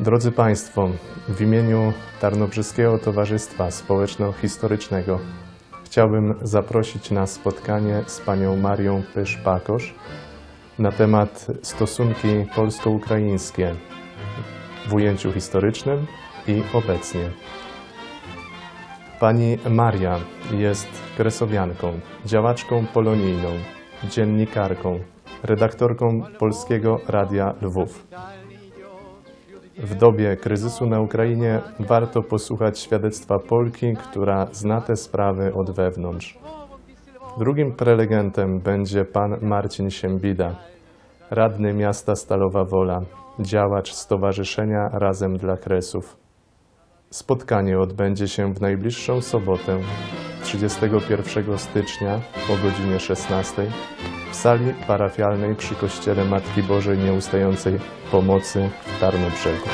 Drodzy Państwo, w imieniu Tarnobrzyskiego Towarzystwa Społeczno-Historycznego chciałbym zaprosić na spotkanie z panią Marią Pysz-Pakosz na temat stosunki polsko-ukraińskie w ujęciu historycznym i obecnie. Pani Maria jest kresowianką, działaczką polonijną, dziennikarką, redaktorką Polskiego Radia Lwów. W dobie kryzysu na Ukrainie warto posłuchać świadectwa Polki, która zna te sprawy od wewnątrz. Drugim prelegentem będzie pan Marcin Siembida, radny miasta Stalowa Wola, działacz Stowarzyszenia Razem dla Kresów. Spotkanie odbędzie się w najbliższą sobotę, 31 stycznia o godzinie 16 w sali parafialnej przy Kościele Matki Bożej Nieustającej Pomocy w Tarnobrzegu.